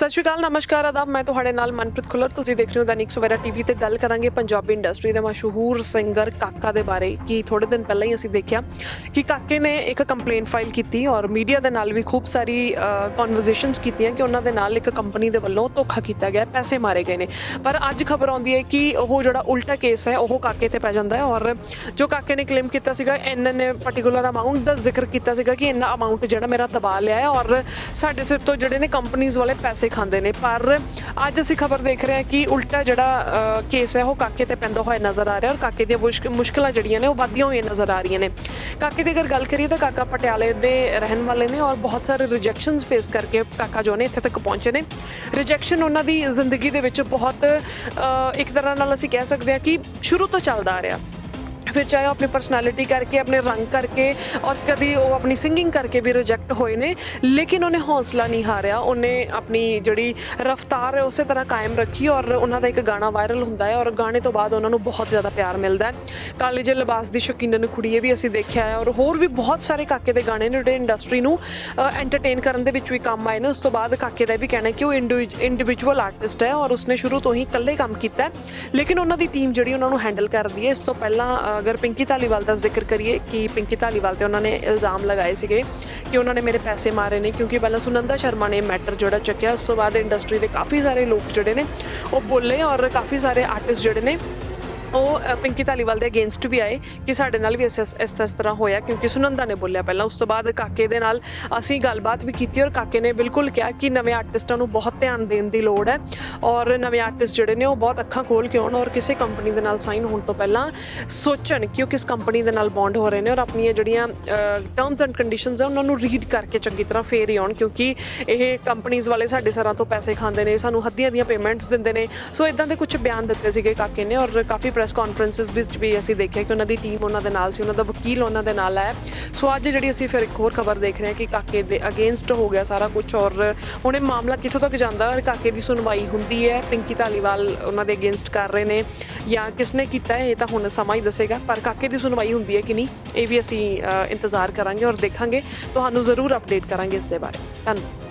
ਸਤਿ ਸ਼੍ਰੀ ਅਕਾਲ, ਨਮਸਕਾਰ, ਆਦਾਬ। ਮੈਂ ਤੁਹਾਡੇ ਨਾਲ ਮਨਪ੍ਰੀਤ ਖੁੱਲਰ। ਤੁਸੀਂ ਦੇਖ ਰਹੇ ਹੋ ਦੈਨਿਕ ਸਵੇਰਾ ਟੀਵੀ ਤੇ ਗੱਲ ਕਰਾਂਗੇ ਪੰਜਾਬੀ ਇੰਡਸਟਰੀ ਦੇ ਮਸ਼ਹੂਰ ਸਿੰਗਰ ਕਾਕਾ ਦੇ ਬਾਰੇ, ਕਿ ਥੋੜੇ ਦਿਨ ਪਹਿਲਾਂ ਹੀ ਅਸੀਂ ਦੇਖਿਆ ਕਿ ਕਾਕੇ ਨੇ ਇੱਕ ਕੰਪਲੇਂਟ ਫਾਈਲ ਕੀਤੀ ਔਰ ਮੀਡੀਆ ਦੇ ਨਾਲ ਵੀ ਖੂਬ ਸਾਰੀ ਕਨਵਰਸੇਸ਼ਨਸ ਕੀਤੀਆਂ ਕਿ ਉਹਨਾਂ ਦੇ ਨਾਲ ਇੱਕ ਕੰਪਨੀ ਦੇ ਵੱਲੋਂ ਧੋਖਾ ਕੀਤਾ ਗਿਆ, ਪੈਸੇ ਮਾਰੇ ਗਏ ਨੇ। ਪਰ ਅੱਜ ਖਬਰ ਆਉਂਦੀ ਹੈ ਕਿ ਉਹ ਜਿਹੜਾ ਉਲਟਾ ਕੇਸ ਹੈ, ਉਹ ਕਾਕੇ ਤੇ ਪੈ ਜਾਂਦਾ ਹੈ ਔਰ ਜੋ ਕਾਕੇ ਨੇ ਕਲੇਮ ਕੀਤਾ ਸੀਗਾ, ਇਹਨਾਂ ਨੇ ਪਾਰਟਿਕੂਲਰ ਅਮਾਉਂਟ ਦਾ ਜ਼ਿਕਰ ਕੀਤਾ ਸੀਗਾ ਕਿ ਇੰਨਾ ਅਮਾਉਂਟ ਜਿਹੜਾ ਮੇਰਾ ਦਬਾ ਲਿਆ ਹੈ ਔਰ ਸਾਡੇ ਸਿਰ ਤੋਂ ਜਿਹੜੇ ਨੇ ਕੰਪਨੀਆਂ ਵਾਲੇ ਪੈਸੇ ਖਾਂਦੇ ਨੇ। ਪਰ ਅੱਜ ਅਸੀਂ ਖਬਰ ਦੇਖ ਰਹੇ ਹਾਂ ਕਿ ਉਲਟਾ ਜਿਹੜਾ ਕੇਸ ਹੈ, ਉਹ ਕਾਕੇ ਤੇ ਪੈਂਦਾ ਹੋਇਆ ਨਜ਼ਰ ਆ ਰਿਹਾ ਔਰ ਕਾਕੇ ਦੀਆਂ ਮੁਸ਼ਕ- ਮੁਸ਼ਕਲਾਂ ਜਿਹੜੀਆਂ ਨੇ, ਉਹ ਵੱਧਦੀਆਂ ਹੋਈਆਂ ਨਜ਼ਰ ਆ ਰਹੀਆਂ ਨੇ। ਕਾਕੇ ਦੀ ਅਗਰ ਗੱਲ ਕਰੀਏ ਤਾਂ ਕਾਕਾ ਪਟਿਆਲੇ ਦੇ ਰਹਿਣ ਵਾਲੇ ਨੇ ਔਰ ਬਹੁਤ ਸਾਰੇ ਰਿਜੈਕਸ਼ਨਸ ਫੇਸ ਕਰਕੇ ਕਾਕਾ ਜੋ ਨੇ ਇੱਥੇ ਤੱਕ ਪਹੁੰਚੇ ਨੇ। ਰਿਜੈਕਸ਼ਨ ਉਹਨਾਂ ਦੀ ਜ਼ਿੰਦਗੀ ਦੇ ਵਿੱਚ ਬਹੁਤ ਇੱਕ ਤਰ੍ਹਾਂ ਨਾਲ ਅਸੀਂ ਕਹਿ ਸਕਦੇ ਹਾਂ ਕਿ ਸ਼ੁਰੂ ਤੋਂ ਚੱਲਦਾ ਆ ਰਿਹਾ। ਫਿਰ ਚਾਹੇ ਉਹ ਆਪਣੀ ਪਰਸਨੈਲਿਟੀ ਕਰਕੇ, ਆਪਣੇ ਰੰਗ ਕਰਕੇ ਔਰ ਕਦੀ ਉਹ ਆਪਣੀ ਸਿੰਗਿੰਗ ਕਰਕੇ ਵੀ ਰਿਜੈਕਟ ਹੋਏ ਨੇ, ਲੇਕਿਨ ਉਹਨੇ ਹੌਸਲਾ ਨਹੀਂ ਹਾਰਿਆ। ਉਹਨੇ ਆਪਣੀ ਜਿਹੜੀ ਰਫਤਾਰ ਹੈ, ਉਸੇ ਤਰ੍ਹਾਂ ਕਾਇਮ ਰੱਖੀ ਔਰ ਉਹਨਾਂ ਦਾ ਇੱਕ ਗਾਣਾ ਵਾਇਰਲ ਹੁੰਦਾ ਹੈ ਔਰ ਗਾਣੇ ਤੋਂ ਬਾਅਦ ਉਹਨਾਂ ਨੂੰ ਬਹੁਤ ਜ਼ਿਆਦਾ ਪਿਆਰ ਮਿਲਦਾ ਹੈ। ਕਾਲੇ ਜਿਹੇ ਲਿਬਾਸ ਦੀ ਸ਼ੌਕੀਨਨ ਕੁੜੀਏ ਵੀ ਅਸੀਂ ਦੇਖਿਆ ਹੈ ਔਰ ਹੋਰ ਵੀ ਬਹੁਤ ਸਾਰੇ ਕਾਕੇ ਦੇ ਗਾਣੇ ਨੇ ਜਿਹੜੇ ਇੰਡਸਟਰੀ ਨੂੰ ਐਂਟਰਟੇਨ ਕਰਨ ਦੇ ਵਿੱਚ ਵੀ ਕੰਮ ਆਏ ਨੇ। ਉਸ ਤੋਂ ਬਾਅਦ ਕਾਕੇ ਦਾ ਇਹ ਵੀ ਕਹਿਣਾ ਕਿ ਉਹ ਇੰਡੀਵਿਜੂਅਲ ਆਰਟਿਸਟ ਹੈ ਔਰ ਉਸਨੇ ਸ਼ੁਰੂ ਤੋਂ ਹੀ ਇਕੱਲੇ ਕੰਮ ਕੀਤਾ ਹੈ। ਲੇਕਿਨ ਉਹਨਾਂ ਦੀ ਟੀਮ ਜਿਹੜੀ ਉਹਨਾਂ ਨੂੰ ਹੈਂਡਲ ਕਰਦੀ ਹੈ, ਇਸ ਤੋਂ ਪਹਿਲਾਂ ਅਗਰ ਪਿੰਕੀ ਧਾਲੀਵਾਲ ਦਾ ਜ਼ਿਕਰ ਕਰੀਏ ਕਿ ਪਿੰਕੀ ਧਾਲੀਵਾਲ ਤੇ ਉਹਨਾਂ ਨੇ ਇਲਜ਼ਾਮ ਲਗਾਏ ਸੀਗੇ ਕਿ ਉਹਨਾਂ ਨੇ ਮੇਰੇ ਪੈਸੇ ਮਾਰੇ ਨੇ, ਕਿਉਂਕਿ ਪਹਿਲਾਂ ਸੁਨੰਦਾ ਸ਼ਰਮਾ ਨੇ ਮੈਟਰ ਜਿਹੜਾ ਚੱਕਿਆ, ਉਸ ਤੋਂ ਬਾਅਦ ਇੰਡਸਟਰੀ ਦੇ ਕਾਫੀ ਸਾਰੇ ਲੋਕ ਜਿਹੜੇ ਨੇ ਉਹ ਬੋਲੇ ਔਰ ਕਾਫੀ ਸਾਰੇ ਆਰਟਿਸਟ ਜਿਹੜੇ ਨੇ ਉਹ ਅ, ਪਿੰਕੀ ਧਾਲੀਵਾਲ ਦੇ ਅਗੇਂਸਟ ਵੀ ਆਏ ਕਿ ਸਾਡੇ ਨਾਲ ਵੀ ਇਸ ਇਸ ਇਸ ਇਸ ਤਰ੍ਹਾਂ ਹੋਇਆ ਕਿਉਂਕਿ ਸੁਨੰਦਾ ਨੇ ਬੋਲਿਆ ਪਹਿਲਾਂ। ਉਸ ਤੋਂ ਬਾਅਦ ਕਾਕੇ ਦੇ ਨਾਲ ਅਸੀਂ ਗੱਲਬਾਤ ਵੀ ਕੀਤੀ ਔਰ ਕਾਕੇ ਨੇ ਬਿਲਕੁਲ ਕਿਹਾ ਕਿ ਨਵੇਂ ਆਰਟਿਸਟਾਂ ਨੂੰ ਬਹੁਤ ਧਿਆਨ ਦੇਣ ਦੀ ਲੋੜ ਹੈ ਔਰ ਨਵੇਂ ਆਰਟਿਸਟ ਜਿਹੜੇ ਨੇ ਉਹ ਬਹੁਤ ਅੱਖਾਂ ਖੋਲ ਕੇ ਆਉਣ ਔਰ ਕਿਸੇ ਕੰਪਨੀ ਦੇ ਨਾਲ ਸਾਈਨ ਹੋਣ ਤੋਂ ਪਹਿਲਾਂ ਸੋਚਣ ਕਿ ਉਹ ਕਿਸ ਕੰਪਨੀ ਦੇ ਨਾਲ ਬੌਂਡ ਹੋ ਰਹੇ ਨੇ ਔਰ ਆਪਣੀਆਂ ਜਿਹੜੀਆਂ ਟਰਮਸ ਐਂਡ ਕੰਡੀਸ਼ਨਸ ਆ ਉਹਨਾਂ ਨੂੰ ਰੀਡ ਕਰਕੇ ਚੰਗੀ ਤਰ੍ਹਾਂ ਫੇਰ ਹੀ ਆਉਣ ਕਿਉਂਕਿ ਇਹ ਕੰਪਨੀਆਂ ਵਾਲੇ ਸਾਡੇ ਸਰਾਂ ਤੋਂ ਪੈਸੇ ਖਾਂਦੇ ਨੇ ਸਾਨੂੰ ਹੱਦੀਆਂ ਦੀਆਂ ਪੇਮੈਂਟਸ ਦਿੰਦੇ ਨੇ। ਸੋ ਇਦਾਂ ਦੇ ਕੁਝ ਬਿਆਨ ਦਿੱਤੇ ਸੀਗੇ ਕਾਕੇ ਨੇ ਔਰ ਕਾਫੀ ਪ੍ਰੈਸ ਕਾਨਫਰੰਸਸ ਵਿੱਚ ਵੀ ਅਸੀਂ ਦੇਖਿਆ ਕਿ ਉਹਨਾਂ ਦੀ ਟੀਮ ਉਹਨਾਂ ਦੇ ਨਾਲ ਸੀ, ਉਹਨਾਂ ਦਾ ਵਕੀਲ ਉਹਨਾਂ ਦੇ ਨਾਲ ਹੈ ਸੋ ਅੱਜ ਜਿਹੜੀ ਅਸੀਂ ਫਿਰ ਇੱਕ ਹੋਰ ਖਬਰ ਦੇਖ ਰਹੇ ਹਾਂ ਕਿ ਕਾਕੇ ਦੇ ਅਗੇਂਸਟ ਹੋ ਗਿਆ ਸਾਰਾ ਕੁਝ ਔਰ ਹੁਣ ਇਹ ਮਾਮਲਾ ਕਿੱਥੋਂ ਤੱਕ ਜਾਂਦਾ? ਔਰ ਕਾਕੇ ਦੀ ਸੁਣਵਾਈ ਹੁੰਦੀ ਹੈ? ਪਿੰਕੀ ਧਾਲੀਵਾਲ ਉਹਨਾਂ ਦੇ ਅਗੇਂਸਟ ਕਰ ਰਹੇ ਨੇ ਜਾਂ ਕਿਸਨੇ ਕੀਤਾ ਹੈ? ਇਹ ਤਾਂ ਹੁਣ ਸਮਾਂ ਹੀ ਦੱਸੇਗਾ, ਪਰ ਕਾਕੇ ਦੀ ਸੁਣਵਾਈ ਹੁੰਦੀ ਹੈ ਕਿ ਨਹੀਂ, ਇਹ ਵੀ ਅਸੀਂ ਇੰਤਜ਼ਾਰ ਕਰਾਂਗੇ ਔਰ ਦੇਖਾਂਗੇ। ਤੁਹਾਨੂੰ ਜ਼ਰੂਰ ਅਪਡੇਟ ਕਰਾਂਗੇ ਇਸ ਦੇ ਬਾਰੇ। ਧੰਨਵਾਦ।